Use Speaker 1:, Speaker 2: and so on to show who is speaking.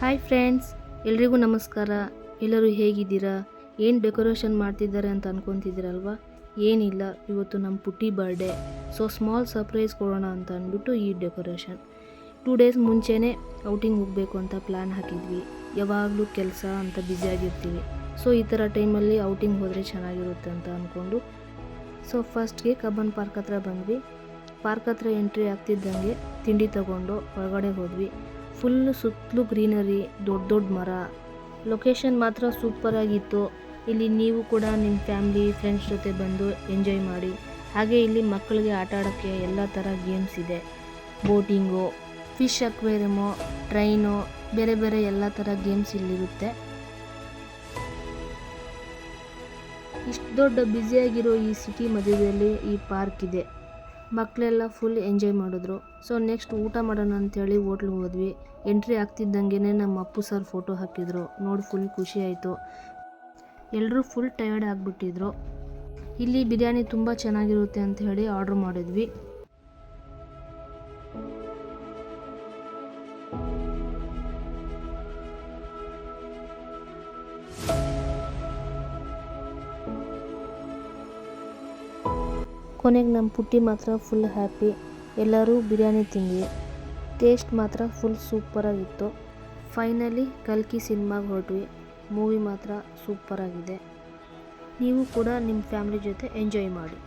Speaker 1: Hi friends ಎಲ್ರಿಗೂ ನಮಸ್ಕಾರ. ಎಲ್ಲರೂ ಹೇಗಿದ್ದೀರಾ? ಏನು ಡೆಕೋರೇಷನ್ ಮಾಡ್ತಿದ್ದಾರೆ ಅಂತ ಅನ್ಕೊತಿದ್ದೀರಲ್ವಾ? ಏನಿಲ್ಲ, ಇವತ್ತು ನಮ್ಮ ಪುಟ್ಟಿ ಬರ್ಡೇ ಸೊ ಸ್ಮಾಲ್ ಸರ್ಪ್ರೈಸ್ ಕೊಡೋಣ ಅಂತ ಅಂದ್ಬಿಟ್ಟು ಈ ಡೆಕೋರೇಷನ್ ಟೂ ಡೇಸ್ ಮುಂಚೆನೇ ಔಟಿಂಗ್ ಹೋಗಬೇಕು ಅಂತ ಪ್ಲ್ಯಾನ್ ಹಾಕಿದ್ವಿ. ಯಾವಾಗಲೂ ಕೆಲಸ ಅಂತ ಬ್ಯುಸಿಯಾಗಿರ್ತೀವಿ ಸೊ ಈ ಥರ ಟೈಮಲ್ಲಿ ಔಟಿಂಗ್ ಹೋದರೆ ಚೆನ್ನಾಗಿರುತ್ತೆ ಅಂತ ಅಂದ್ಕೊಂಡು ಸೊ ಫಸ್ಟ್ಗೆ ಕಬ್ಬನ್ ಪಾರ್ಕ್ ಹತ್ರ ಬಂದ್ವಿ. ಪಾರ್ಕ್ ಹತ್ರ ಎಂಟ್ರಿ ಆಗ್ತಿದ್ದಂಗೆ ತಿಂಡಿ ತಗೊಂಡು ಹೊರಗಡೆ ಹೋದ್ವಿ. ಫುಲ್ಲು ಸುತ್ತಲೂ ಗ್ರೀನರಿ, ದೊಡ್ಡ ದೊಡ್ಡ ಮರ. ಲೊಕೇಶನ್ ಮಾತ್ರ ಸೂಪರಾಗಿತ್ತು ಇಲ್ಲಿ ನೀವು ಕೂಡ ನಿಮ್ಮ ಫ್ಯಾಮ್ಲಿ ಫ್ರೆಂಡ್ಸ್ ಜೊತೆ ಬಂದು ಎಂಜಾಯ್ ಮಾಡಿ. ಹಾಗೆ ಇಲ್ಲಿ ಮಕ್ಕಳಿಗೆ ಆಟ ಆಡೋಕ್ಕೆ ಎಲ್ಲ ಥರ ಗೇಮ್ಸ್ ಇದೆ. ಬೋಟಿಂಗು ಫಿಶ್ ಅಕ್ವೇರಿಯಮು ಟ್ರೈನು ಬೇರೆ ಬೇರೆ ಎಲ್ಲ ಥರ ಗೇಮ್ಸ್ ಇಲ್ಲಿರುತ್ತೆ. ಇಷ್ಟು ದೊಡ್ಡ ಬ್ಯುಸಿಯಾಗಿರೋ ಈ ಸಿಟಿ ಮಧ್ಯದಲ್ಲಿ ಈ ಪಾರ್ಕ್ ಇದೆ. ಮಕ್ಕಳೆಲ್ಲ ಫುಲ್ ಎಂಜಾಯ್ ಮಾಡಿದ್ರು. ಸೊ ನೆಕ್ಸ್ಟ್ ಊಟ ಮಾಡೋಣ ಅಂಥೇಳಿ ಹೋಟ್ಲಿಗೆ ಹೋದ್ವಿ. ಎಂಟ್ರಿ ಆಗ್ತಿದ್ದಂಗೆ ನಮ್ಮ ಅಪ್ಪು ಸರ್ ಫೋಟೋ ಹಾಕಿದ್ರು. ನೋಡಿ ಫುಲ್ ಖುಷಿ ಆಯಿತು. ಎಲ್ಲರೂ ಫುಲ್ ಟಯರ್ಡ್ ಆಗಿಬಿಟ್ಟಿದ್ರು. ಇಲ್ಲಿ ಬಿರಿಯಾನಿ ತುಂಬ ಚೆನ್ನಾಗಿರುತ್ತೆ ಅಂತ ಹೇಳಿ ಆರ್ಡ್ರ್ ಮಾಡಿದ್ವಿ. ಕೊನೆಗೆ ನಮ್ಮ ಪುಟ್ಟಿ ಮಾತ್ರ ಫುಲ್ ಹ್ಯಾಪಿ ಎಲ್ಲರೂ ಬಿರಿಯಾನಿ ತಿಂದ್ವಿ. ಟೇಸ್ಟ್ ಮಾತ್ರ ಫುಲ್ ಸೂಪರಾಗಿತ್ತು ಫೈನಲಿ ಕಲ್ಕಿ ಸಿನಿಮಾಗೆ ಹೊರಟ್ವಿ. ಮೂವಿ ಮಾತ್ರ ಸೂಪರಾಗಿದೆ ನೀವು ಕೂಡ ನಿಮ್ಮ ಫ್ಯಾಮಿಲಿ ಜೊತೆ ಎಂಜಾಯ್ ಮಾಡಿ.